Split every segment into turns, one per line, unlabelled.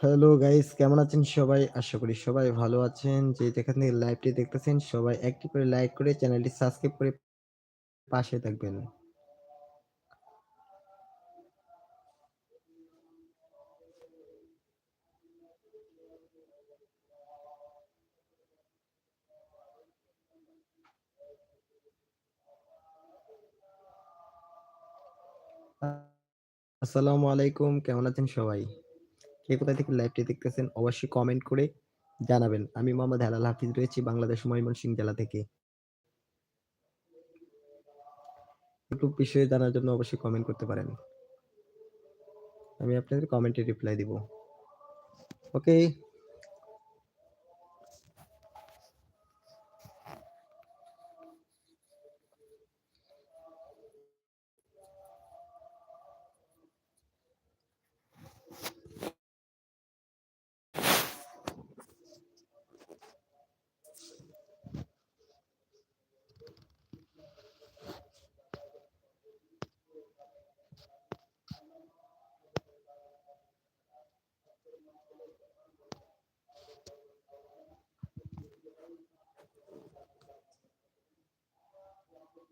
Hello guys কেমন আছেন সবাই? আশা করি সবাই ভালো আছেন। যে যেখান থেকে লাইভটি দেখতেছেন, সবাই একটি করে লাইক করে চ্যানেলটি সাবস্ক্রাইব করে পাশে থাকবেন। আসসালামু আলাইকুম, কেমন আছেন সবাই? কে কোথা থেকে লাইভটি দেখতেছেন অবশ্যই কমেন্ট করে জানাবেন। আমি মোহাম্মদ হেলাল হাফিজ রয়েছি বাংলাদেশ ময়মনসিংহ জেলা থেকে। ইউটিউব বিষয়ে জানার জন্য অবশ্যই কমেন্ট করতে পারেন। আমি আপনাদের কমেন্টে রিপ্লাই দিব। ওকে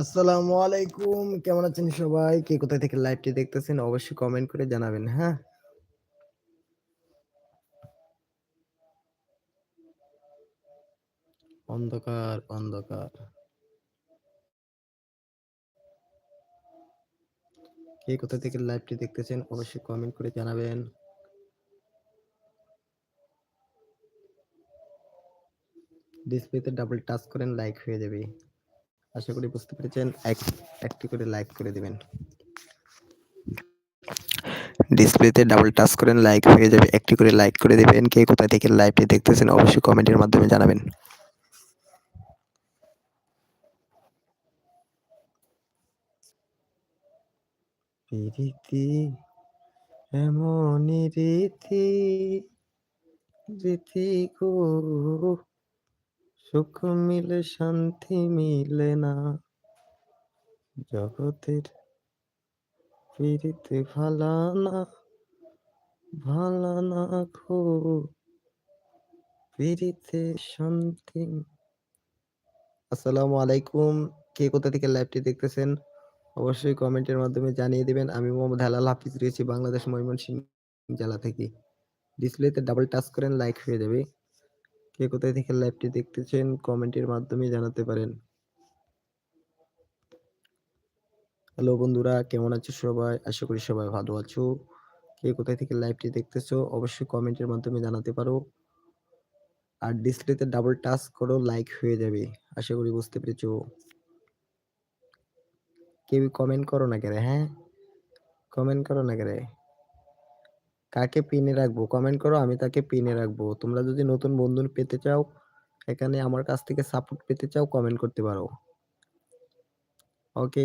আসসালামু আলাইকুম। কেমন আছেন সবাই? কে কোথায় থেকে লাইভটি দেখতেছেন অবশ্যই কমেন্ট করে জানাবেন হ্যাঁ? অন্ধকার অন্ধকার। কে কোথা থেকে লাইভটি দেখতেছেন, অবশ্যই কমেন্ট করে জানাবেন। ডিসপ্লেতে ডাবল টাচ করেন লাইক হয়ে যাবে। আশা করি বুঝতে পেরেছেন, এক, একটি করে লাইক করে দিবেন। ডিসপ্লেতে ডাবল টাচ করেন লাইক হয়ে যাবে, একটি করে লাইক করে দিবেন। কে কোথা থেকে লাইভটি দেখতেছেন, অবশ্যই কমেন্টের মাধ্যমে জানাবেন। প্রীতি এমনই রীতি রীতি গো। সুখ মিলে, শান্তি মিলে না। জগতের প্রীতি ভালা না ভালা না শান্তি। আসসালামু আলাইকুম। কে কোথা থেকে লাইভটি দেখতেছেন? অবশ্যই কমেন্টের মাধ্যমে জানিয়ে দিবেন। আমি মোহাম্মদ হালাল হাফিজ রয়েছি বাংলাদেশ ময়মনসিংহ জেলা থেকে। ডিসপ্লেতে ডাবল টাচ করেন লাইক হয়ে যাবে। কে কোথায় থেকে লাইভটি দেখতেছেন কমেন্টের মাধ্যমে জানাতে পারেন। হ্যালো বন্ধুরা, কেমন আছো সবাই? আশা করি সবাই ভালো আছো। কে কোথায় থেকে লাইভটি দেখতেছো, অবশ্যই কমেন্টের মাধ্যমে জানাতে পারো। আর ডিসপ্লেতে ডাবল টাচ করো লাইক হয়ে যাবে। আশা করি বুঝতে পেরেছ। কেউ কমেন্ট করো না কেরে হ্যাঁ? কমেন্ট করো না কেরে কাকে পিনে রাখব? কমেন্ট করো, আমি তাকে পিনে রাখব। তোমরা যদি নতুন বন্ধু পেতে চাও, এখানে আমার কাছ থেকে সাপোর্ট পেতে চাও কমেন্ট করতে পারো। ওকে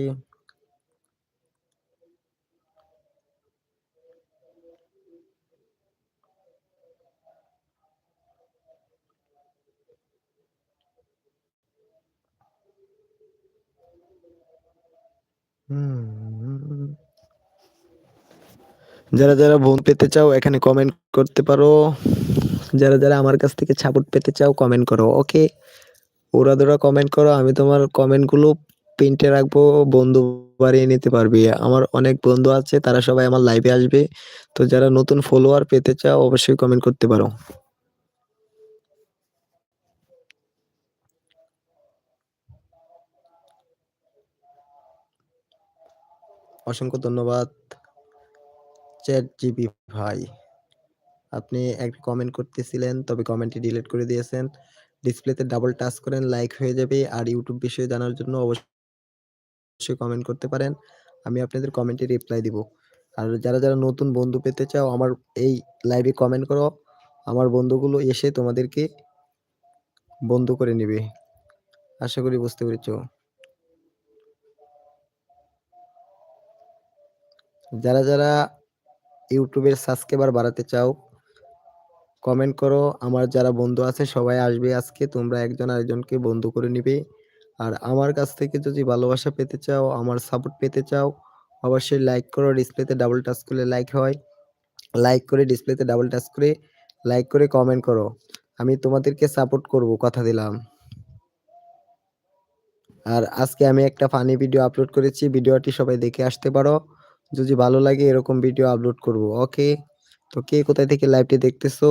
যারা যারা বোন পেতে চাও, এখানে কমেন্ট করতে পারো যারা যারা আমার কাছ থেকে সাপোর্ট পেতে চাও কমেন্ট করো ওকে ওরা ধরা কমেন্ট করো, আমি তোমার কমেন্টগুলো প্রিন্টে রাখব, বন্ধু বাড়িয়ে নিতে পারবি। আমার অনেক বন্ধু আছে, তারা সবাই আমার লাইভে আসবে। তো যারা নতুন ফলোয়ার পেতে চাও, অবশ্যই কমেন্ট করতে পারো। অসংখ্য ধন্যবাদ। চ্যাট জিবি ভাই। আপনি এক কমেন্ট করতেছিলেন তবে কমেন্টটি ডিলিট করে দিয়েছেন। ডিসপ্লেতে ডাবল টাচ করেন লাইক হয়ে যাবে আর ইউটিউব বিষয়ে জানার জন্য অবশ্যই কমেন্ট করতে পারেন। আমি আপনাদের কমেন্টে রিপ্লাই দিব। আর যারা, যারা নতুন বন্ধু পেতে চাও আমার এই লাইভে কমেন্ট করো। আমার বন্ধুগুলো এসে তোমাদেরকে বন্ধু করে নেবে আশা করি বুঝতে পেরেছ। যারা, যারা ইউটিউবের সাবস্ক্রাইবার বাড়াতে চাও কমেন্ট করো। আমার যারা বন্ধু আছে সবাই আসবে আজকে। তোমরা একজন আরেকজনকে বন্ধু করে নিবে। আর আমার কাছ থেকে যদি ভালোবাসা পেতে চাও, আমার সাপোর্ট পেতে চাও, অবশ্যই লাইক করো। ডিসপ্লেতে ডাবল টাচ করলে লাইক হয়। লাইক করে ডিসপ্লেতে ডাবল টাচ করে লাইক করে কমেন্ট করো। আমি তোমাদেরকে সাপোর্ট করব কথা দিলাম। আর আজকে আমি একটা ফানি ভিডিও আপলোড করেছি। ভিডিওটি সবাই দেখে আসতে পারো। যদি ভালো লাগে এরকম ভিডিও আপলোড করব। ওকে? তো কে কোথায় থেকে লাইভটি দেখতেছো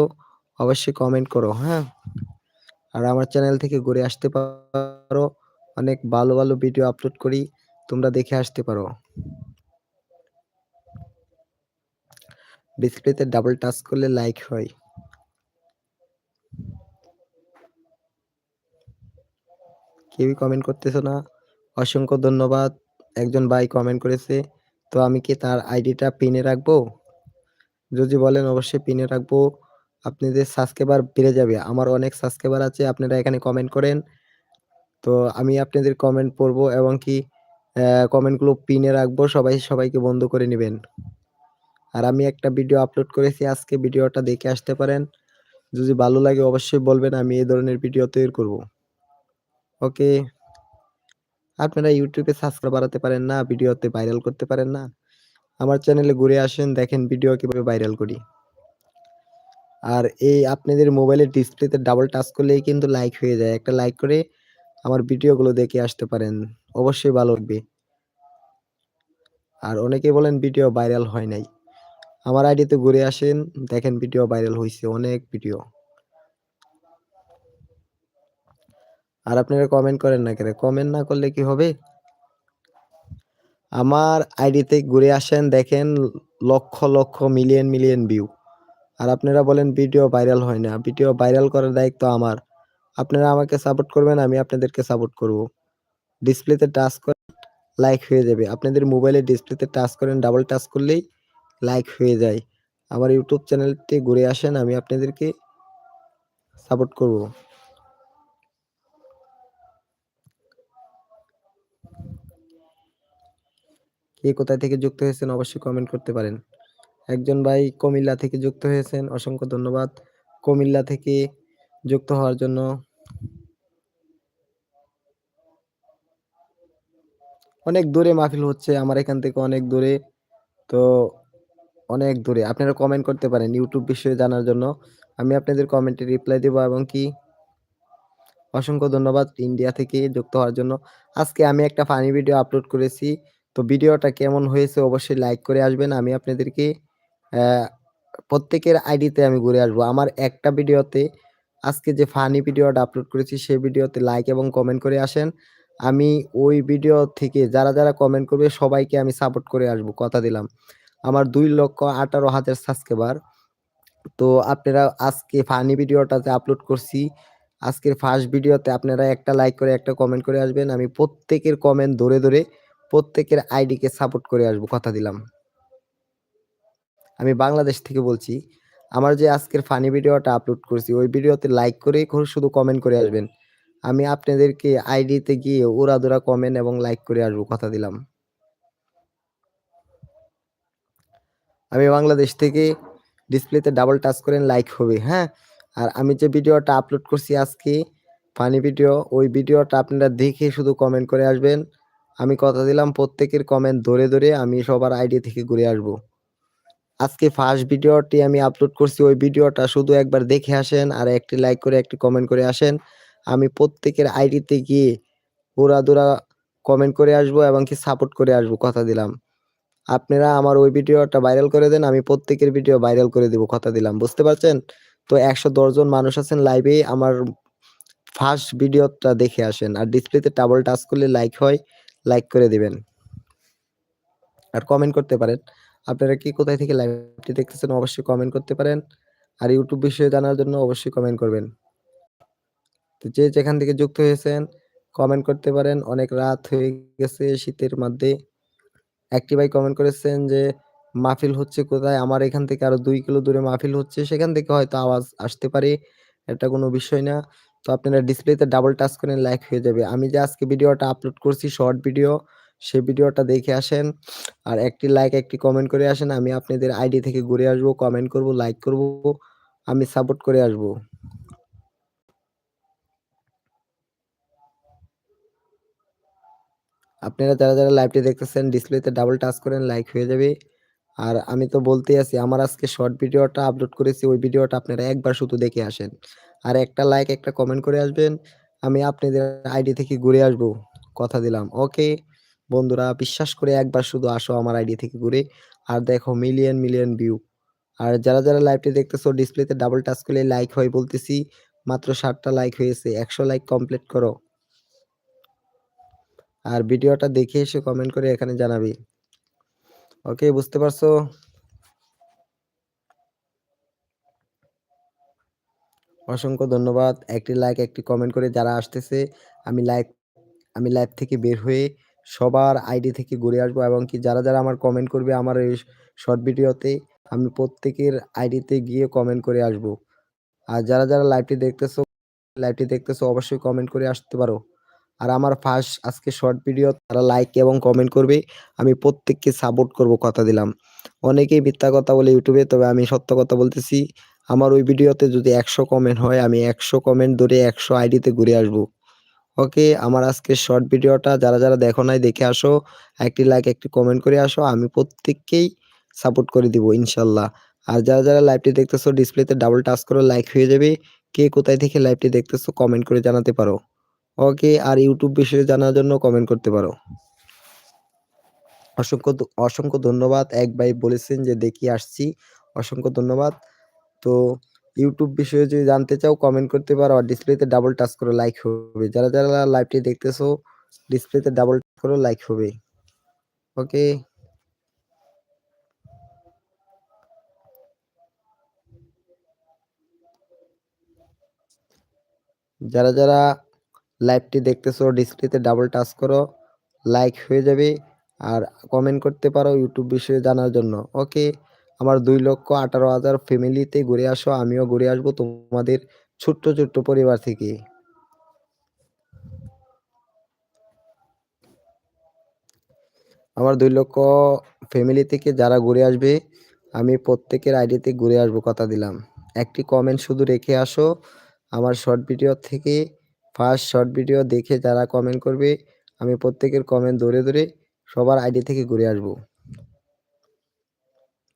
অবশ্যই কমেন্ট করো, হ্যাঁ? আর আমার চ্যানেল থেকে ঘুরে আসতে পারো। অনেক ভালো, ভালো ভিডিও আপলোড করি। তোমরা দেখে আসতে পারো। ডিসপ্লেতে ডাবল টাচ করলে লাইক হয়। কেউই কমেন্ট করতেছো না। অসংখ্য ধন্যবাদ। একজন ভাই কমেন্ট করেছে। তো আমি কি তার আইডিটা পিনে রাখব? যদি বলেন অবশ্যই পিনে রাখব। আপনাদের সাবস্ক্রাইবার বেড়ে যাবে। আমার অনেক সাবস্ক্রাইবার আছে। আপনারা এখানে কমেন্ট করেন। তো আমি আপনাদের কমেন্ট পড়ব এবং কি কমেন্টগুলো পিনে রাখব। সবাই, সবাইকে বন্ধ করে নেবেন আর আমি একটা ভিডিও আপলোড করেছি, আজকে ভিডিওটা দেখে আসতে পারেন। যদি ভালো লাগে অবশ্যই বলবেন, আমি এই ধরনের ভিডিও তৈরি করব। ওকে? আপনারা ইউটিউবে সাবস্ক্রাইব বাড়াতে পারেন না, ভিডিওতে ভাইরাল করতে পারেন না? আমার চ্যানেলে ঘুরে আসেন দেখেন ভিডিও কীভাবে ভাইরাল করি। আর এই আপনাদের মোবাইলের ডিসপ্লেতে ডাবল টাচ করলেই কিন্তু লাইক হয়ে যায়। একটা লাইক করে আমার ভিডিওগুলো দেখে আসতে পারেন। অবশ্যই ভালো লাগবে। আর অনেকেই বলেন ভিডিও ভাইরাল হয় নাই। আমার আইডিতে ঘুরে আসেন দেখেন ভিডিও ভাইরাল হয়েছে অনেক ভিডিও। আর আপনারা কমেন্ট করেন না কেন? কমেন্ট না করলে কি হবে? আমার আইডিতে ঘুরে আসেন দেখেন লক্ষ, লক্ষ মিলিয়ন, মিলিয়ন ভিউ। আর আপনারা বলেন ভিডিও ভাইরাল হয় না। ভিডিও ভাইরাল করার দায়িত্ব আমার। আপনারা আমাকে সাপোর্ট করবেন, আমি আপনাদেরকে সাপোর্ট করব। ডিসপ্লেতে টাচ করেন লাইক হয়ে যাবে। আপনাদের মোবাইলে ডিসপ্লেতে টাচ করেন ডাবল টাচ করলেই লাইক হয়ে যায়। আমার ইউটিউব চ্যানেলটি ঘুরে আসেন আমি আপনাদেরকে সাপোর্ট করব। কে কোথায় থেকে যুক্ত হয়েছেন অবশ্যই কমেন্ট করতে পারেন। একজন ভাই কুমিল্লা থেকে যুক্ত হয়েছেন। অসংখ্য ধন্যবাদ। কুমিল্লা থেকে যুক্ত হওয়ার জন্য। অনেক দূরে মাহফিল হচ্ছে, আমার এখান থেকে অনেক দূরে। তো অনেক দূরে। আপনারা কমেন্ট করতে পারেন ইউটিউব বিষয়ে জানার জন্য। আমি আপনাদের কমেন্টে রিপ্লাই দেব এবং কি অসংখ্য ধন্যবাদ ইন্ডিয়া থেকে যুক্ত হওয়ার জন্য। আজকে আমি একটা ফানি ভিডিও আপলোড করেছি। তো ভিডিওটা কেমন হয়েছে অবশ্যই লাইক করে আসবেন। আমি আপনাদেরকে প্রত্যেকের আইডিতে আমি ঘুরে আসব। আমার একটা ভিডিওতে আজকে যে ফানি ভিডিওটা আপলোড করেছি সেই ভিডিওতে লাইক এবং কমেন্ট করে আসেন। আমি ওই ভিডিও থেকে যারা, যারা কমেন্ট করবে সবাইকে আমি সাপোর্ট করে আসব কথা দিলাম। আমার ২,১৮,০০০ সাবস্ক্রাইবার। তো আপনারা আজকে ফানি ভিডিওটাতে আপলোড করছি। আজকের ফার্স্ট ভিডিওতে আপনারা একটা লাইক করে একটা কমেন্ট করে আসবেন। আমি প্রত্যেকের কমেন্ট ধরে, ধরে প্রত্যেকের আইডিকে সাপোর্ট করে আসব কথা দিলাম। আমি বাংলাদেশ থেকে বলছি। আমার যে আজকের ফানি ভিডিওটা আপলোড করছি ওই ভিডিওতে লাইক করে শুধু কমেন্ট করে আসবেন। আমি আপনাদেরকে আইডিতে গিয়ে উড়াধুরা কমেন্ট এবং লাইক করে আসব কথা দিলাম। আমি বাংলাদেশ থেকে ডিসপ্লেতে ডাবল টাচ করেন লাইক হবে, হ্যাঁ? আর আমি যে ভিডিওটা আপলোড করছি আজকে ফানি ভিডিও ওই ভিডিওটা আপনারা দেখে শুধু কমেন্ট করে আসবেন। আমি কথা দিলাম প্রত্যেকের কমেন্ট ধরে, ধরে আমি সবার আইডি থেকে ঘুরে আসব। আজকে ফার্স্ট ভিডিওটি আমি আপলোড করছি ওই ভিডিওটা শুধু একবার দেখে আসেন আর একটি লাইক করে একটি কমেন্ট করে আসেন। আমি প্রত্যেকের আইডিতে গিয়ে উড়াধুরা কমেন্ট করে আসব এবং কি সাপোর্ট করে আসব কথা দিলাম আপনারা আমার ওই ভিডিওটা ভাইরাল করে দেন আমি প্রত্যেকের ভিডিও ভাইরাল করে দিব কথা দিলাম বুঝতে পারছেন তো একশো দশজন মানুষ আছেন লাইভে আমার ফার্স্ট ভিডিওটা দেখে আসেন আর ডিসপ্লেতে ডাবল টাচ করলে লাইক হয় লাইক করে দিবেন। আর কমেন্ট করতে পারেন। আপনারা কি কোথায় থেকে লাইভটি দেখতেছেন অবশ্যই কমেন্ট করতে পারেন। আর ইউটিউব বিষয়ে জানার জন্য অবশ্যই কমেন্ট করবেন। তো যে যেখান থেকে যুক্ত হয়েছেন কমেন্ট করতে পারেন। অনেক রাত হয়ে গেছে শীতের মধ্যে। একটি ভাই কমেন্ট করেছেন যে, মাহফিল হচ্ছে কোথায়? আমার এখান থেকে আরও দুই কিলো দূরে মাহফিল হচ্ছে। সেখান থেকে হয়তো আওয়াজ আসতে পারে। এটা কোনো বিষয় না। তো আপনারা ডিসপ্লেতে ডাবল টাচ করেন লাইক হয়ে যাবে। আমি যে আজকে ভিডিওটা আপলোড করছি শর্ট ভিডিও সেই ভিডিওটা দেখে আসেন। আর একটি লাইক একটি কমেন্ট করে আসেন। আমি আপনাদের আইডি থেকে ঘুরে আসব কমেন্ট করব লাইক করব, আমি সাপোর্ট করে আসব। আপনারা যারা যারা লাইভটি দেখতেছেন ডিসপ্লেতে ডাবল টাচ করেন লাইক হয়ে যাবে। আর আমি তো বলতেই আছি, আমার আজকে শর্ট ভিডিওটা আপলোড করেছি, ওই ভিডিওটা আপনারা একবার শুধু দেখে আসেন। আর একটা লাইক একটা কমেন্ট করে আসবেন। আমি আপনাদের আইডি থেকে ঘুরে আসব। কথা দিলাম। ওকে বন্ধুরা, বিশ্বাস করে একবার শুধু আসো আমার আইডি থেকে ঘুরে। আর দেখো মিলিয়ন মিলিয়ন ভিউ আর যারা যারা লাইভটি দেখতেছো ডিসপ্লেতে ডাবল টাচ করলে লাইক হয় বলতেছি। মাত্র ষাটটা লাইক হয়েছে। একশো লাইক কমপ্লিট করো। আর ভিডিওটা দেখে এসে কমেন্ট করে এখানে জানাবি। ওকে বুঝতে পারছ? অসংখ্য ধন্যবাদ। একটি লাইক একটি কমেন্ট করে যারা আসতেছে, আমি লাইক আমি লাইভ থেকে বের হয়ে সবার আইডি থেকে ঘুরে আসব এবং কি যারা যারা আমার কমেন্ট করবে আমার এই শর্ট ভিডিওতে আমি প্রত্যেকের আইডিতে গিয়ে কমেন্ট করে আসব। আর যারা যারা লাইভটি দেখতেছো লাইভটি দেখতেছো অবশ্যই কমেন্ট করে আসতে পারো। আর আমার ফার্স্ট আজকে শর্ট ভিডিও তারা লাইক এবং কমেন্ট করবে, আমি প্রত্যেককে সাপোর্ট করব কথা দিলাম। অনেকেই মিথ্যা কথা বলে ইউটিউবে তবে আমি সত্য কথা বলতেছি। আমার ওই ভিডিওতে যদি একশো কমেন্ট হয়, আমি একশো কমেন্ট ধরে একশো আইডিতে ঘুরে আসব। ওকে আমার আজকে শর্ট ভিডিওটা, যারা যারা দেখো নাই, দেখে আসো। একটি লাইক একটি কমেন্ট করে আসো। আমি প্রত্যেককেই সাপোর্ট করে দিব, ইনশাল্লাহ। আর যারা যারা লাইভটি দেখতেছো ডিসপ্লেতে ডাবল টাচ করে লাইক হয়ে যাবে। কে কোথায় থেকে লাইভটি দেখতেছো কমেন্ট করে জানাতে পারো। ওকে আর ইউটিউব বিষয়ে জানার জন্য কমেন্ট করতে পারো। অসংখ্য অসংখ্য ধন্যবাদ। এক ভাই বলেছেন যে, দেখি, আসছি। অসংখ্য ধন্যবাদ। তো ইউটিউব বিষয়ে যদি জানতে চাও কমেন্ট করতে পারো আর ডিসপ্লেতে ডাবল টাচ করে লাইক হবে। যারা যারা লাইভটি দেখতেছো ডিসপ্লেতে ডাবল টাচ করে লাইক হবে। ওকে যারা যারা লাইভটি দেখতেছো ডিসপ্লেতে ডাবল টাচ করো লাইক হয়ে যাবে। আর কমেন্ট করতে পারো ইউটিউব বিষয়ে জানার জন্য। ওকে আমার দুই লক্ষ আঠারো হাজার ফ্যামিলিতে ঘুরে আসো, আমিও ঘুরে আসব তোমাদের ছোট্ট ছোট্ট পরিবার থেকে। আমার দুই লক্ষ ফ্যামিলি থেকে যারা ঘুরে আসবে, আমি প্রত্যেকের আইডিতে ঘুরে আসব কথা দিলাম। একটি কমেন্ট শুধু রেখে আসো, আমার শর্ট ভিডিও থেকে ফার্স্ট শর্ট ভিডিও দেখে যারা কমেন্ট করবে, আমি প্রত্যেকের কমেন্ট ধরে ধরে সবার আইডি থেকে ঘুরে আসব।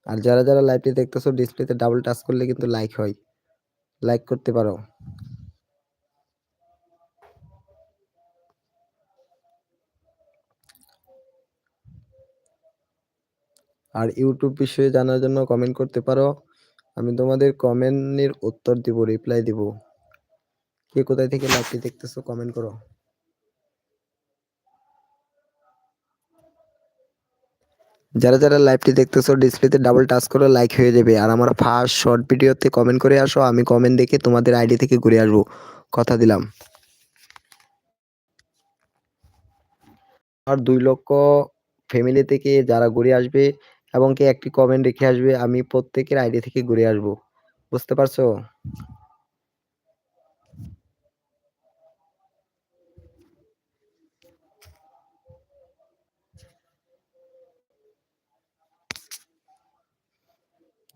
আর যারা যারা লাইভটি দেখতেছো ডিসপ্লেতে ডাবল টাচ করলে কিন্তু লাইক হয়। লাইক করতে পারো। আর ইউটিউব বিষয়ে জানার জন্য কমেন্ট করতে পারো। আমি তোমাদের কমেন্টের উত্তর দিব রিপ্লাই দিব। কে কোথায় থেকে লাইভটি দেখতেছো কমেন্ট করো। যারা যারা লাইভটি দেখতেছো ডিসপ্লেতে ডাবল টাচ করে লাইক হয়ে যাবে। আর আমার ফার্স্ট শর্ট ভিডিওতে কমেন্ট করে আসো, আমি কমেন্ট দেখে তোমাদের আইডি থেকে ঘুরে আসব। কথা দিলাম। আর দুই লক্ষ ফ্যামিলি থেকে যারা ঘুরে আসবে এবং কি একটি কমেন্ট রেখে আসবে, আমি প্রত্যেকের আইডি থেকে ঘুরে আসব। বুঝতে পারছ?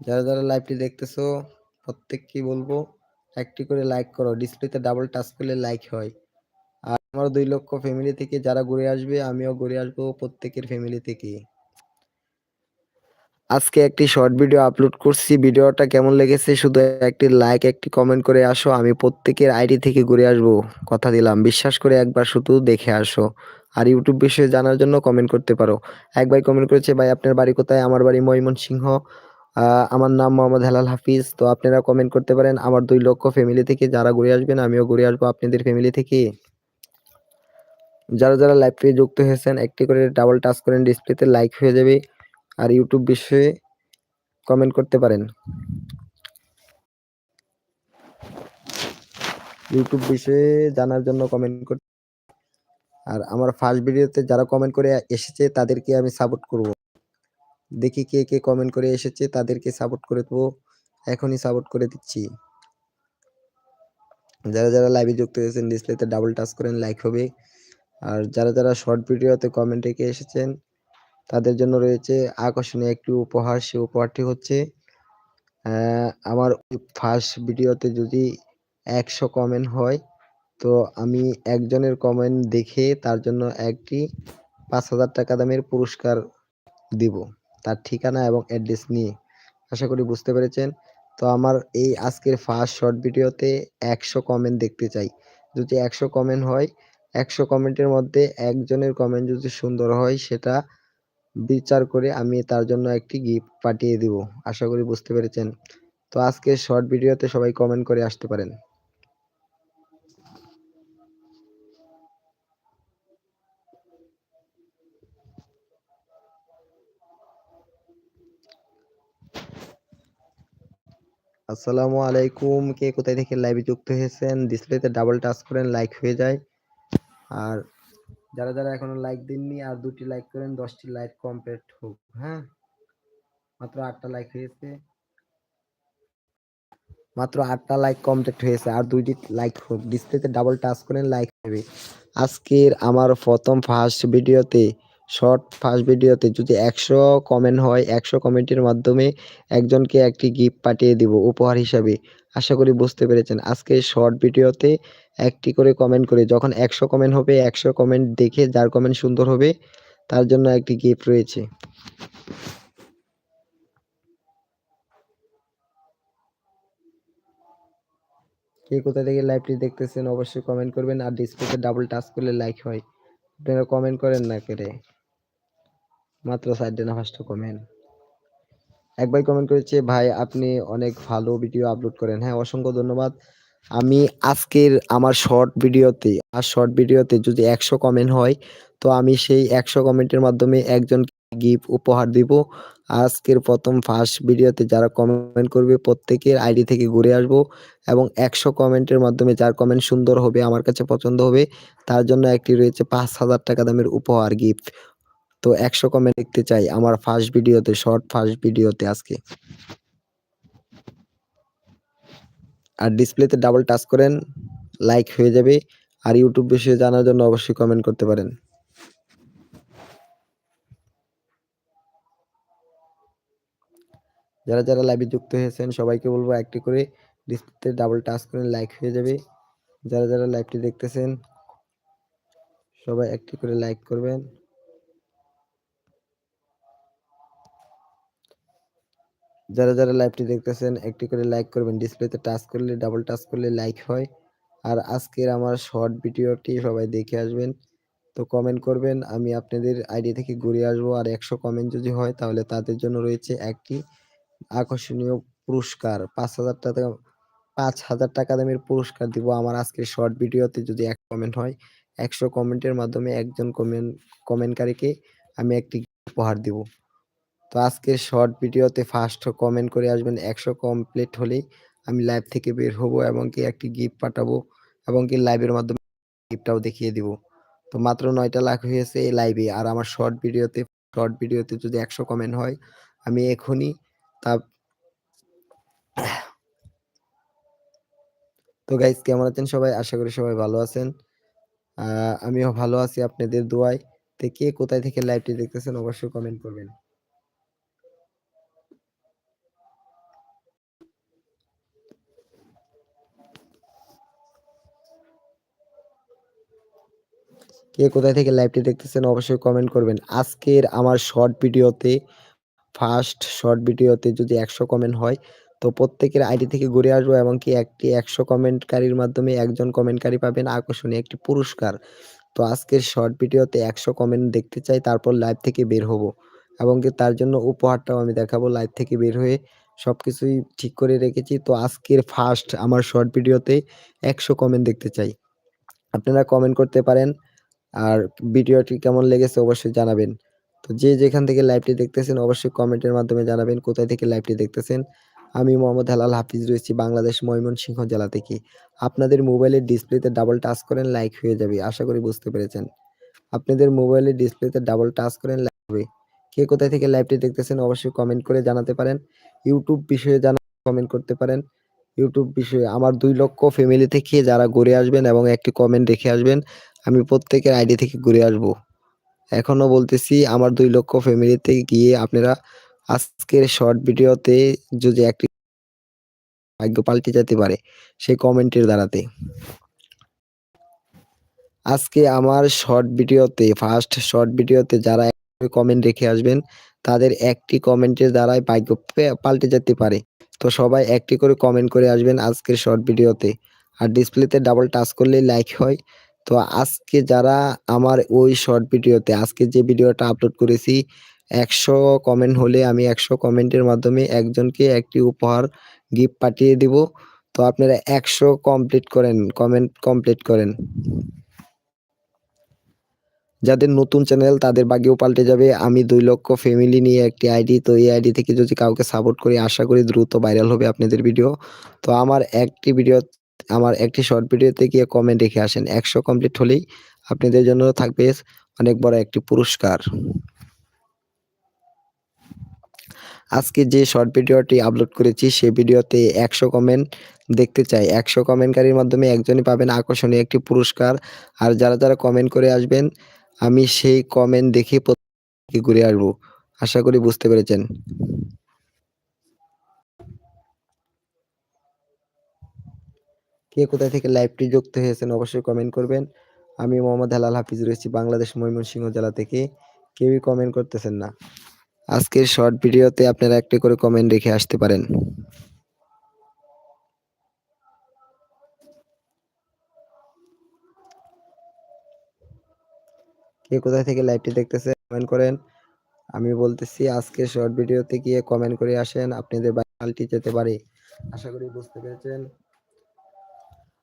যারা যারা লাইভটি দেখতেছো প্রত্যেককে বলব, একটি করে লাইক করো। ডিসপ্লেতে ডাবল টাচ করলে লাইক হয়। আর আমার দুই লক্ষ ফ্যামিলি থেকে যারা ঘুরে আসবে, আমিও ঘুরে আসব প্রত্যেকের ফ্যামিলি থেকে আজকে একটি শর্ট ভিডিও আপলোড করছি। ভিডিওটা কেমন লেগেছে? শুধু একটি লাইক একটি কমেন্ট করে আসো। আমি প্রত্যেকের আইডি থেকে ঘুরে আসব। কথা দিলাম। বিশ্বাস করে একবার শুধু দেখে আসো। আর ইউটিউব বিষয়ে জানার জন্য কমেন্ট করতে পারো। একবার কমেন্ট করেছে, ভাই, আপনার বাড়ি কোথায়? আমার বাড়ি ময়মনসিংহ। আমার নাম মোহাম্মদ হেলাল হাফিজ। তো আপনারা কমেন্ট করতে পারেন, আমার দুই লক্ষ ফ্যামিলি থেকে যারা ঘুরে আসবেন, আমিও ঘুরে আসব আপনাদের ফ্যামিলি থেকে। যারা যারা লাইভ যুক্ত হয়েছেন, একটি করে ডাবল টাচ করেন ডিসপ্লেতে লাইক হয়ে যাবে আর ইউটিউব বিষয়ে কমেন্ট করতে পারেন। ইউটিউব বিষয়ে জানার জন্য কমেন্ট করতে আর আমার ফার্স্ট ভিডিওতে যারা কমেন্ট করে এসেছে, তাদেরকে আমি সাপোর্ট করব। দেখি কে কে কমেন্ট করে এসেছে, তাদেরকে সাপোর্ট করে দেবো। এখনই সাপোর্ট করে দিচ্ছি। যারা যারা লাইভে যুক্ত হয়েছেন ডিসপ্লেতে ডাবল টাচ করেন লাইক হবে। আর যারা যারা শর্ট ভিডিওতে কমেন্ট রেখে এসেছেন, তাদের জন্য রয়েছে আকর্ষণীয় একটি উপহার, সে উপহারটি হচ্ছে আমার ফার্স্ট ভিডিওতে যদি একশো কমেন্ট হয়, তো আমি একজনের কমেন্ট দেখে তার জন্য একটি পাঁচ হাজার টাকা দামের পুরস্কার দিব। তার ঠিকানা এবং অ্যাড্রেস নিয়ে। আশা করি বুঝতে পেরেছেন। তো আমার এই আজকের ফার্স্ট শর্ট ভিডিওতে একশো কমেন্ট দেখতে চাই। যদি একশো কমেন্ট হয়, একশো কমেন্টের মধ্যে একজনের কমেন্ট যদি সুন্দর হয়, সেটা বিচার করে আমি তার জন্য একটি গিফট পাঠিয়ে দিব। আশা করি বুঝতে পেরেছেন। তো আজকের শর্ট ভিডিওতে সবাই কমেন্ট করে আসতে পারেন। আসসালামু আলাইকুম। কে কোথায় থেকে লাইভে যুক্ত হয়েছেন ডিসপ্লেতে ডাবল টাচ করেন লাইক হয়ে যায়। আর যারা যারা এখনও লাইক দেননি, আর দুটি লাইক করেন, দশটি লাইক কমপ্লিট হোক হ্যাঁ? মাত্র আটটা লাইক হয়েছে। মাত্র আটটা লাইক কমপ্লিট হয়েছে, আর দুইটি লাইক হোক ডিসপ্লেতে ডাবল টাচ করেন লাইক হবে। আজকের আমার প্রথম ফার্স্ট ভিডিওতে শর্ট ফার্স্ট ভিডিওতে যদি একশো কমেন্ট হয়, একশো কমেন্টের মাধ্যমে একজনকে একটি গিফট পাঠিয়ে দিব উপহার হিসাবে। আশা করি বুঝতে পেরেছেন। আজকে শর্ট ভিডিওতে একটি করে কমেন্ট করে। যখন একশো কমেন্ট হবে, একশো কমেন্ট দেখে যার কমেন্ট সুন্দর হবে, তার জন্য একটি গিফট রয়েছে। কে কোথা থেকে লাইভটি দেখতেছেন, অবশ্যই কমেন্ট করবেন। আর ডিসপ্লেতে ডাবল টাচ করলে লাইক হয়। আপনারা কমেন্ট করেন না কেটে মাত্র সাইডে না ফার্স্ট কমেন্ট এক ভাই কমেন্ট করেছে, ভাই, আপনি অনেক ভালো ভিডিও আপলোড করেন। হ্যাঁ অসংখ্য ধন্যবাদ। আমি আজকের আমার শর্ট ভিডিওতে আর শর্ট ভিডিওতে যদি একশো কমেন্ট হয়, তো আমি সেই একশো কমেন্টের মাধ্যমে একজন গিফট উপহার দিব। আজকের প্রথম ফার্স্ট ভিডিওতে যারা কমেন্ট করবে, প্রত্যেকের আইডি থেকে ঘুরে আসব এবং একশো কমেন্টের মাধ্যমে যার কমেন্ট সুন্দর হবে, আমার কাছে পছন্দ হবে, তার জন্য একটি রয়েছে পাঁচ হাজার টাকা দামের উপহার গিফট তো একশো কমেন্ট দেখতে চাই। আমার ফার্স্ট ভিডিওতে শর্ট ফার্স্ট ভিডিওতে আজকে। আর ডিসপ্লেতে ডাবল টাচ করেন লাইক হয়ে যাবে। আর ইউটিউব বিষয়ে জানার জন্য অবশ্যই কমেন্ট করতে পারেন। যারা যারা লাইভে যুক্ত হয়েছেন, সবাইকে বলব একটি করে ডিসপ্লেতে ডাবল টাচ করেন লাইক হয়ে যাবে। যারা যারা লাইভটি দেখতেছেন, সবাই একটি করে লাইক করবেন। যারা যারা লাইভটি দেখতেছেন, একটি করে লাইক করবেন। ডিসপ্লেতে টাচ করলে ডাবল টাচ করলে লাইক হয়। আর আজকের আমার শর্ট ভিডিওটি সবাই দেখে আসবেন। তো কমেন্ট করবেন, আমি আপনাদের আইডিয়া থেকে ঘুরে আসব। আর একশো কমেন্ট যদি হয়, তাহলে তাদের জন্য রয়েছে একটি আকর্ষণীয় পুরস্কার। পাঁচ হাজার টাকা, পাঁচ হাজার টাকা দামের পুরস্কার দিব আমার আজকের শর্ট ভিডিওতে যদি এক কমেন্ট হয়। একশো কমেন্টের মাধ্যমে একজন কমেন্ট কমেন্টকারীকে আমি একটি উপহার দিব। তো আজকের শর্ট ভিডিওতে ফার্স্ট কমেন্ট করে আসবেন, একশো কমপ্লিট হলেই আমি লাইভ থেকে বের হব এবং কি একটি গিফট পাঠাবো এবং কি লাইভের মাধ্যমে গিফটটাও দেখিয়ে দিব। তো মাত্র নয়টা লাখ হয়েছে এই লাইভে আর আমার শর্ট ভিডিওতে শর্ট ভিডিওতে যদি একশো কমেন্ট হয়, আমি এখনই তা তো গাইজ কেমন আছেন সবাই? আশা করি সবাই ভালো আছেন। আমিও ভালো আছি। আপনাদের দোয়ায় তো কে কোথায় থেকে লাইভটি দেখতেছেন অবশ্যই কমেন্ট করবেন। কে কোথায় থেকে লাইভটি দেখতেছেন অবশ্যই কমেন্ট করবেন। আজকের আমার শর্ট ভিডিওতে ফার্স্ট শর্ট ভিডিওতে যদি একশো কমেন্ট হয়, তো প্রত্যেকের আইডি থেকে ঘুরে আসব এবং কি একটি একশো কমেন্টকারীর মাধ্যমে একজন কমেন্টকারী পাবেন আকর্ষণীয় একটি পুরস্কার। তো আজকের শর্ট ভিডিওতে একশো কমেন্ট দেখতে চাই, তারপর লাইভ থেকে বের হব। এবং কি তার জন্য উপহারটাও আমি দেখাবো লাইভ থেকে বের হয়ে। সব কিছুই ঠিক করে রেখেছি, তো আজকের ফার্স্ট আমার শর্ট ভিডিওতে একশো কমেন্ট দেখতে চাই। আপনারা কমেন্ট করতে পারেন আর ভিডিওটি কেমন লেগেছে অবশ্যই জানাবেন। তো যে যেখান থেকে লাইভটি দেখতেছেন, অবশ্যই কমেন্টের মাধ্যমে জানাবেন কোথায় থেকে লাইভটি দেখতেছেন। আমি মোহাম্মদ হেলাল হাফিজ রয়েছি বাংলাদেশ ময়মনসিংহ জেলা থেকে। আপনাদের মোবাইলের ডিসপ্লেতে ডাবল টাচ করেন লাইক হয়ে যাবে, আশা করি বুঝতে পেরেছেন। আপনাদের মোবাইলের ডিসপ্লেতে ডাবল টাচ করেন লাইক হবে। কে কোথায় থেকে লাইভটি দেখতেছেন, অবশ্যই কমেন্ট করে জানাতে পারেন। ইউটিউব বিষয়ে জানা কমেন্ট করতে পারেন। ইউটিউব বিষয়ে আমার দুই লক্ষ ফ্যামিলি থেকে যারা ঘুরে আসবেন এবং একটি কমেন্ট রেখে আসবেন, আমি প্রত্যেকের আইডি থেকে ঘুরে আসব। এখনও বলতেছি, আমার দুই লক্ষ ফ্যামিলিতে গিয়ে আপনারা আজকের শর্ট ভিডিওতে যদি একটি ভাগ্য পাল্টে যেতে পারে, সেই কমেন্টের দ্বারাতে। আজকে আমার শর্ট ভিডিওতে ফার্স্ট শর্ট ভিডিওতে যারা কমেন্ট রেখে আসবেন, তাদের একটি কমেন্টের দ্বারাই ভাগ্য পাল্টে যেতে পারে। তো সবাই একটি করে কমেন্ট করে আসবেন আজকের শর্ট ভিডিওতে আর ডিসপ্লেতে ডাবল টাচ করলেই লাইক হয়। তো আজকে যারা আমার ওই শর্ট ভিডিওতে আজকে যে ভিডিওটা আপলোড করেছি, একশো কমেন্ট হলে আমি একশো কমেন্টের মাধ্যমে একজনকে একটি উপহার গিফট পাঠিয়ে দিব। তো আপনারা একশো কমপ্লিট করেন কমেন্ট কমপ্লিট করেন। যাদের নতুন চ্যানেল, তাদের ভাগ্যও পাল্টে যাবে। আমি দুই লক্ষ ফ্যামিলি নিয়ে একটি আইডি তো এই আইডি থেকে যদি কাউকে সাপোর্ট করি, আশা করি দ্রুত ভাইরাল হবে আপনাদের ভিডিও তো আমার একটি ভিডিও আমার একটি শর্ট ভিডিওতে গিয়ে কমেন্ট রেখে আসেন। একশো কমপ্লিট হলেই আপনাদের জন্য থাকবে অনেক বড় একটি পুরস্কার। আজকে যে শর্ট ভিডিওটি আপলোড করেছি সেই ভিডিওতে একশো কমেন্ট দেখতে চাই। একশো কমেন্টকারীর মাধ্যমে একজনই পাবেন আকর্ষণীয় একটি পুরস্কার। আর যারা যারা কমেন্ট করে আসবেন আমি সেই কমেন্ট দেখে প্রত্যেককে ঘুরে আসব। আশা করি বুঝতে পেরেছেন। কে কোথায় থেকে লাইভটি যুক্ত হয়েছেন অবশ্যই কমেন্ট করবেন। আমি মোহাম্মদ হেলাল হাফিজ রয়েছি বাংলাদেশ ময়মনসিংহ জেলা থেকে। কেউই কমেন্ট করতেছেন না। আজকের শর্ট ভিডিওতে আপনারা একটি করে কমেন্ট রেখে আসতে পারেন। কে কোথায় থেকে লাইভটি দেখতেছে কমেন্ট করেন। আমি বলতেছি, আজকে শর্ট ভিডিওতে গিয়ে কমেন্ট করে আসেন, আপনাদের পাল্টি যেতে পারে। আশা করি বুঝতে পেরেছেন।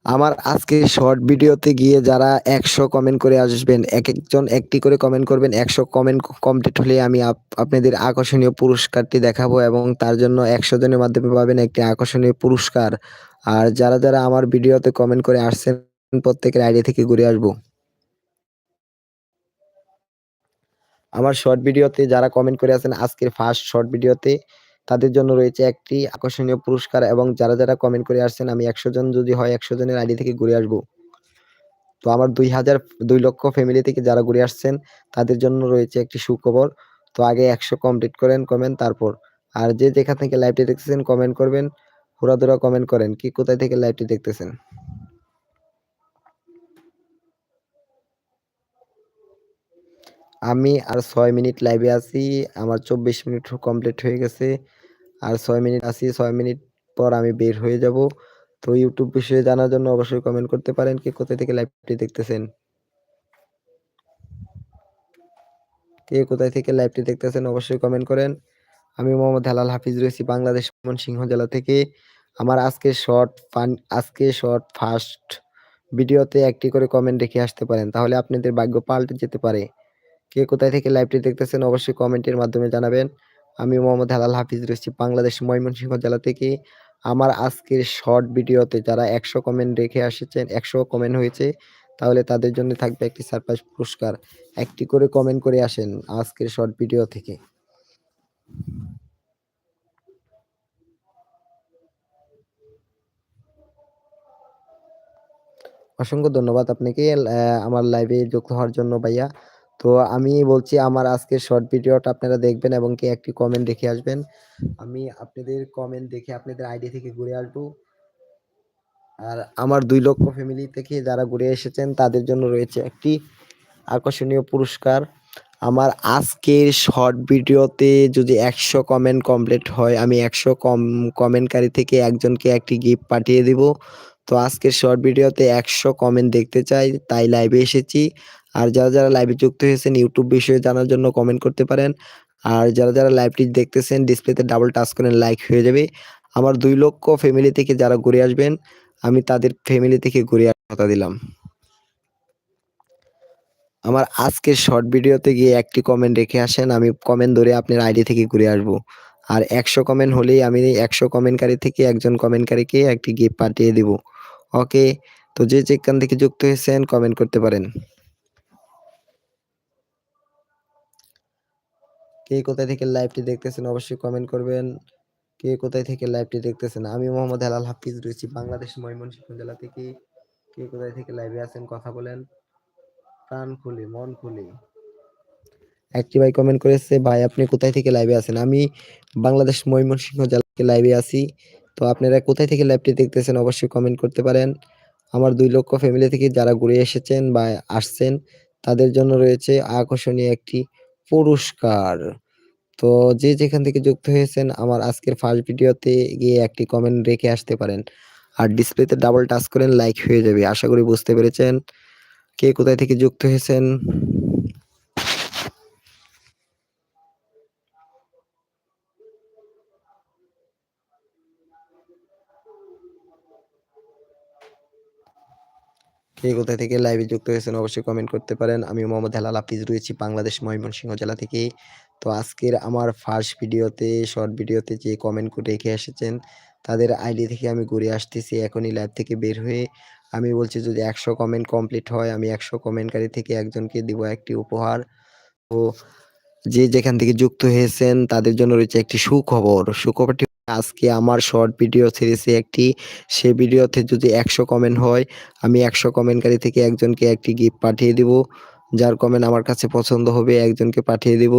আমার আজকে শর্ট ভিডিওতে গিয়ে যারা একশো কমেন্ট করে আসবেন, এক একজন একটি করে কমেন্ট করবেন, একশো কমেন্ট কমপ্লিট হলে আমি আপ- আপনাদের আকর্ষণীয় পুরস্কারটি দেখাবো এবং তার জন্য একশো জনের মাধ্যমে পাবেন একটি আকর্ষণীয় পুরস্কার। আর যারা যারা আমার ভিডিওতে কমেন্ট করে আসছেন, প্রত্যেকের আইডি থেকে ঘুরে আসব। আমার শর্ট ভিডিওতে যারা কমেন্ট করে আছেন, আজকের ফার্স্ট শর্ট ভিডিওতে তাদের জন্য রয়েছে একটি আকর্ষণীয় পুরস্কার এবং যারা যারা কমেন্ট করে আসছেন, আমি একশো জন যদি হয়, একশো জনের আইডি থেকে ঘুরে আসব। তো আমার দুই হাজার, দুই লক্ষ ফ্যামিলি থেকে যারা ঘুরে আসছেন, তাদের জন্য রয়েছে একটি সুখবর। তো আগে একশো কমপ্লিট করেন কমেন্ট তারপর। আর যে যেখান থেকে লাইভটি দেখতেছেন কমেন্ট করবেন। হুড়াধুরা কমেন্ট করেন, কি কোথায় থেকে লাইভটি দেখতেছেন? আমি আর ছয় মিনিট লাইভে আছি, আমার চব্বিশ মিনিট কমপ্লিট হয়ে গেছে। আর ছয় মিনিট আছি, ছয় মিনিট পর আমি বের হয়ে যাব। তো ইউটিউব বিষয়ে জানার জন্য অবশ্যই কমেন্ট করতে পারেন কি কোথা থেকে লাইভটি দেখতেছেন। কে কোথায় থেকে লাইভটি দেখতেছেন অবশ্যই কমেন্ট করেন। আমি মোহাম্মদ হেলাল হাফিজ রয়েছি বাংলাদেশ সিংহ জেলা থেকে। আমার আজকে শর্ট ফান আজকে শর্ট ফার্স্ট ভিডিওতে একটি করে কমেন্ট রেখে আসতে পারেন, তাহলে আপনাদের ভাগ্য পাল্টে যেতে পারে। কে কোথায় থেকে লাইভটি দেখতেছেন অবশ্যই কমেন্টের মাধ্যমে জানাবেন। আমি মোহাম্মদ হেলাল হাফিজ রয়েছি বাংলাদেশ ময়মনসিংহ জেলা থেকে। আমার আজকের শর্ট ভিডিওতে যারা একশো কমেন্ট রেখে আসেছেন একশো কমেন্ট হয়েছে, তাহলে তাদের জন্য থাকবে একটি সারপ্রাইজ পুরস্কার। একটি করে কমেন্ট করে আসেন আজকের শর্ট ভিডিও থেকে। অসংখ্য ধন্যবাদ আপনাকে আমার লাইভে যুক্ত হওয়ার জন্য ভাইয়া। তো আমি বলছি আমার আজকের শর্ট ভিডিওটা আপনারা দেখবেন এবং কি একটি কমেন্ট দেখে আসবেন। আমি আপনাদের কমেন্ট দেখে আপনাদের আইডি থেকে ঘুরে আসব। আর আমার দুই লক্ষ ফ্যামিলি থেকে যারা ঘুরে এসেছেন, তাদের জন্য রয়েছে একটি আকর্ষণীয় পুরস্কার। আমার আজকের শর্ট ভিডিওতে যদি একশো কমেন্ট কমপ্লিট হয়, আমি একশো কম কমেন্টকারী থেকে একজনকে একটি গিফট পাঠিয়ে দিব। তো আজকের শর্ট ভিডিওতে একশো কমেন্ট দেখতে চাই, তাই লাইভে এসেছি। আর যারা যারা লাইভে যুক্ত হয়েছেন ইউটিউব বিষয়ে জানার জন্য কমেন্ট করতে পারেন। আর যারা যারা লাইভটি দেখতেছেন ডিসপ্লেতে ডাবল টাচ করেন লাইক হয়ে যাবে। আমার দুই লক্ষ ফ্যামিলি থেকে যারা ঘুরে আসবেন, আমি তাদের ফ্যামিলি থেকে ঘুরে আসার কথা দিলাম। আমার আজকের শর্ট ভিডিওতে গিয়ে একটি কমেন্ট রেখে আসেন, আমি কমেন্ট ধরে আপনার আইডি থেকে ঘুরে আসব। আর একশো কমেন্ট হলেই আমি একশো কমেন্টকারী থেকে একজন কমেন্টকারীকে একটি গিফট পাঠিয়ে দিব। ওকে তো যে যেখান থেকে যুক্ত হয়েছেন কমেন্ট করতে পারেন। কে কোথায় থেকে লাইভটি দেখতেছেন অবশ্যই কমেন্ট করবেন। কে কোথায় থেকে লাইভটি দেখতেছেন? আমি মোহাম্মদ হেলাল হাফিজ রয়েছি বাংলাদেশ ময়মনসিংহ জেলা থেকে। কে কোথায় থেকে লাইভে আছেন কথা বলেন। প্রাণ খুলে, মন খুলে। একটি ভাই কমেন্ট করেছে, ভাই, আপনি কোথায় থেকে লাইভে আছেন? আমি বাংলাদেশ ময়মনসিংহ জেলা থেকে লাইভে আছি। তো আপনারা কোথায় থেকে লাইভটি দেখতেছেন অবশ্যই কমেন্ট করতে পারেন। আমার দুই লক্ষ ফ্যামিলি থেকে যারা ঘুরে এসেছেন বা আসছেন, তাদের জন্য রয়েছে আকর্ষণীয় একটি পুরস্কার। তো যে যেখান থেকে যুক্ত হয়েছেন, আমার আজকের ফার্স্ট ভিডিওতে গিয়ে একটি কমেন্ট রেখে আসতে পারেন। আর ডিসপ্লেতে ডাবল টাচ করেন লাইক হয়ে যাবে। আশা করি বুঝতে পেরেছেন। কে কোথায় থেকে যুক্ত হয়েছেন? কে কোথায় থেকে লাইভে যুক্ত হয়েছেন অবশ্যই কমেন্ট করতে পারেন। আমি মোহাম্মদ হেলাল হাফিজ রয়েছি বাংলাদেশ ময়মনসিংহ জেলা থেকে। তো আজকের আমার ফার্স্ট ভিডিওতে শর্ট ভিডিওতে যে কমেন্ট করে রেখে এসেছেন, তাদের আইডি থেকে আমি ঘুরে আসতেছি, এখনই লাইভ থেকে বের হয়ে। আমি বলছি যদি একশো কমেন্ট কমপ্লিট হয়, আমি একশো কমেন্টকারী থেকে একজনকে দিব একটি উপহার। তো যে যেখান থেকে যুক্ত হয়েছেন, তাদের জন্য রয়েছে একটি সুখবর। সুখবরটি আজকে আমার শর্ট ভিডিও সিরিজে একটি, সে ভিডিওতে যদি একশো কমেন্ট হয়, আমি একশো কমেন্টকারী থেকে একজনকে একটি গিফট পাঠিয়ে দিব। যার কমেন্ট আমার কাছে পছন্দ হবে, একজনকে পাঠিয়ে দিব।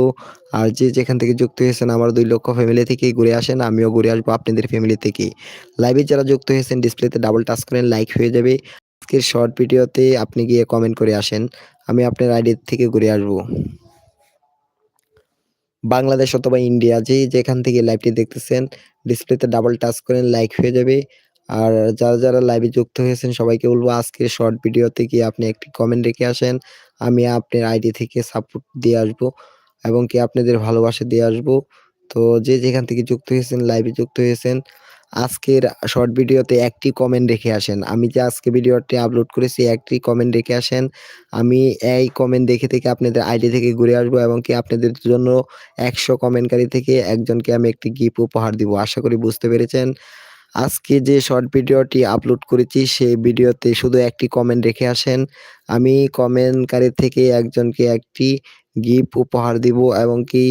আর যে যেখান থেকে যুক্ত হয়েছেন, আমার দুই লক্ষ ফ্যামিলি থেকেই ঘুরে আসেন, আমিও ঘুরে আসব আপনাদের ফ্যামিলি থেকে। লাইভে যারা যুক্ত হয়েছেন ডিসপ্লেতে ডাবল টাচ করেন লাইক হয়ে যাবে। আজকের শর্ট ভিডিওতে আপনি গিয়ে কমেন্ট করে আসেন, আমি আপনার আইডি থেকে ঘুরে আসব। বাংলাদেশ অথবা ইন্ডিয়া যে যেখান থেকে লাইভটি দেখতেছেন ডিসপ্লেতে ডাবল টাচ করেন লাইক হয়ে যাবে। আর যারা যারা লাইভে যুক্ত হয়েছেন, সবাইকে বলব আজকের শর্ট ভিডিওতে গিয়ে আপনি একটি কমেন্ট রেখে আসেন। আমি আপনার আইডি থেকে সাপোর্ট দিয়ে আসব এবং কি আপনাদের ভালোবাসা দিয়ে আসব। তো যে যেখান থেকে যুক্ত হয়েছেন লাইভে যুক্ত হয়েছেন আজকের শর্ট ভিডিওতে একটি কমেন্ট রেখে আসেন। আমি যে আজকে ভিডিওটি আপলোড করেছি, একটি কমেন্ট রেখে আসেন। আমি এই কমেন্ট দেখে থেকে আপনাদের আইডি থেকে ঘুরে আসব এবং কি আপনাদের জন্য একশো কমেন্টকারী থেকে একজনকে আমি একটি গিফট উপহার দিব। আশা করি বুঝতে পেরেছেন। আজকে যে শর্ট ভিডিওটি আপলোড করেছি, সেই ভিডিওতে শুধু একটি কমেন্ট রেখে আসেন। আমি কমেন্টকারী থেকে একজনকে একটি গিফট উপহার দিব এবং কি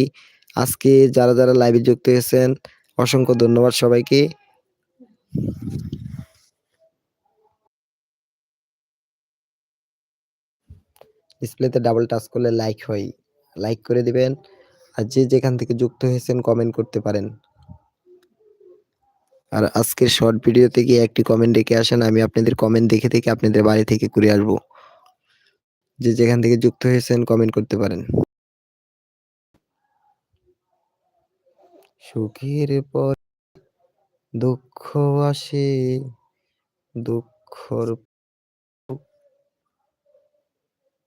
আজকে যারা যারা লাইভে যুক্ত হয়েছেন, অসংখ্য ধন্যবাদ সবাইকে। ডিসপ্লেতে ডাবল টাচ করলে লাইক হয়। লাইক করে দিবেন। আর যে যেখান থেকে যুক্ত হয়েছেন কমেন্ট করতে পারেন। আর আজকের শর্ট ভিডিওতে গিয়ে একটি কমেন্ট রেখে আসেন। আমি আপনাদের কমেন্ট দেখে থেকে আপনাদের বাড়ি থেকে ঘুরে আসব। যে যেখান থেকে যুক্ত হয়েছেন কমেন্ট করতে পারেন। সুখের পর দুঃখ আসে দুঃখর